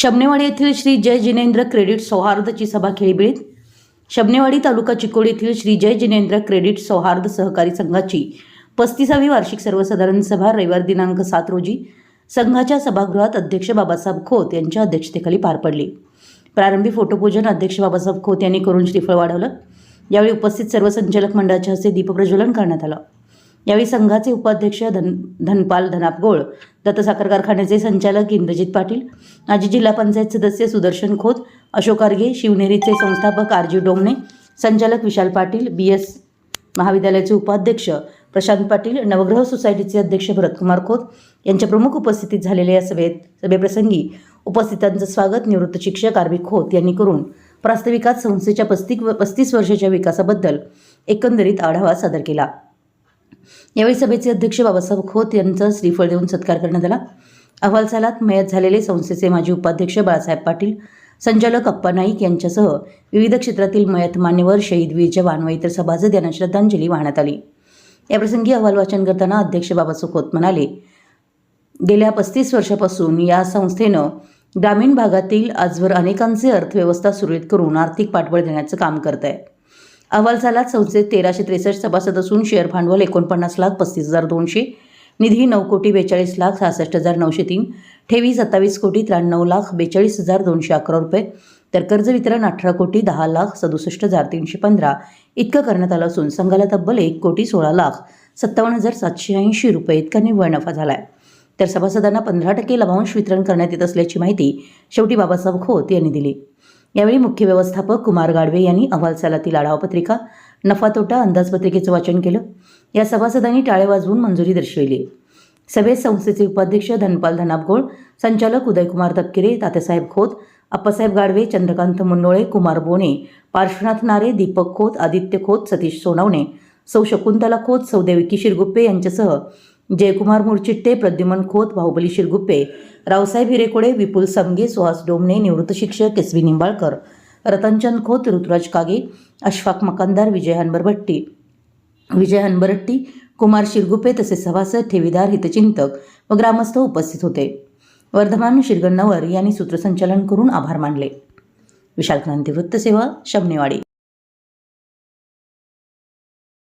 शबनेवाडी येथील श्री जय जिनेंद्र क्रेडिट सौहार्दची सभा खेळीबिळीत शबनेवाडी तालुका चिकोड येथील श्री जय जिनेंद्र क्रेडिट सौहार्द सहकारी संघाची पस्तीसावी वार्षिक सर्वसाधारण सभा रविवार दिनांक सात रोजी संघाच्या सभागृहात अध्यक्ष बाबासाहेब खोत यांच्या अध्यक्षतेखाली पार पडली. प्रारंभी फोटोपूजन अध्यक्ष बाबासाहेब खोत यांनी करून श्रीफळ वाढवलं. यावेळी उपस्थित सर्व संचालक मंडळाच्या हस्ते दीपप्रज्वलन करण्यात आलं. यावेळी संघाचे उपाध्यक्ष धन धनपाल धनापगोळ दत्त साखर कारखान्याचे संचालक इंद्रजित पाटील माजी जिल्हा पंचायत सदस्य सुदर्शन खोत अशोक आर्गे शिवनेरीचे संस्थापक आरजी डोमणे संचालक विशाल पाटील बी एस महाविद्यालयाचे उपाध्यक्ष प्रशांत पाटील नवग्रह सोसायटीचे अध्यक्ष भरतकुमार खोत यांच्या प्रमुख उपस्थितीत झालेल्या या सभेत सभेप्रसंगी उपस्थितांचं स्वागत निवृत्त शिक्षक आरबी खोत यांनी करून प्रास्ताविकात संस्थेच्या पस्तीक पस्तीस वर्षाच्या विकासाबद्दल एकंदरीत आढावा सादर केला. यावेळी सभेचे अध्यक्ष बाबासाहेब खोत यांचा श्रीफळ देऊन सत्कार करण्यात आला. अहवाल सालात मयत झालेले संस्थेचे माजी उपाध्यक्ष बाळासाहेब पाटील संचालक अप्पा नाईक यांच्यासह विविध क्षेत्रातील मयत मान्यवर शहीद वीर जवान व इतर सभासद यांना श्रद्धांजली वाहण्यात आली. याप्रसंगी अहवाल वाचन करताना अध्यक्ष बाबासाहेब खोत म्हणाले गेल्या पस्तीस वर्षापासून या संस्थेनं ग्रामीण भागातील आजवर अनेकांचे अर्थव्यवस्था सुरळीत करून आर्थिक पाठबळ देण्याचं काम करत आहे अहवाल झाला. संस्थेत तेराशे त्रेसष्ट सभासद असून शेअर भांडवल एकोणपन्नास लाख पस्तीस हजार दोनशे. निधी नऊ कोटी बेचाळीस लाख सहासष्ट हजार नऊशे तीन. ठेवी सत्तावीस कोटी त्र्याण्णव लाख बेचाळीस हजार दोनशे अकरा रुपये. तर कर्ज वितरण अठरा कोटी दहा लाख सदुसष्ट हजार तीनशे पंधरा. इतकं करण्यात आलं असून संघाला तब्बल एक कोटी सोळा लाख सत्तावन्न हजार सातशे ऐंशी रुपये इतका निव्वळ नफा झाला आहे तर सभासदांना पंधरा टक्के लाभांश वितरण करण्यात येत असल्याची माहिती शेवटी बाबासाहेब खोत यांनी दिली. यावेळी मुख्य व्यवस्थापक कुमार गाडवे यांनी अहवाल सालातील आढावा पत्रिका नफा तोटा अंदाजपत्रिकेचं वाचन केलं. या सभासदांनी टाळे वाजवून मंजुरी दर्शविली. सभेत संस्थेचे उपाध्यक्ष धनपाल धनापगोळ संचालक उदयकुमार तपकिरे तात्यासाहेब खोत अप्पासाहेब गाडवे चंद्रकांत मुन्नोळे कुमार बोणे पार्श्वनाथ नारे दीपक खोत आदित्य खोत सतीश सोनवणे सौ शकुंतला खोत सौदेवी शिरगुप्पे यांच्यासह जयकुमार मुरचिट्टे प्रद्युमन खोत बाहुबली शिरगुप्पे रावसाहेब हिरेकोडे विपुल समगे सुहास डोमणे निवृत्त शिक्षक एस व्ही निंबाळकर रतनचंद खोत ऋतुराज कागे अशफाक मकानदार विजय हनबरभट्टी विजय हनबरट्टी कुमार शिरगुप्पे तसेच सभासद ठेवीदार हितचिंतक व ग्रामस्थ उपस्थित होते. वर्धमान शिरगण्णवर यांनी सूत्रसंचालन करून आभार मानले. विशाल क्रांती वृत्तसेवा शमनेवाडी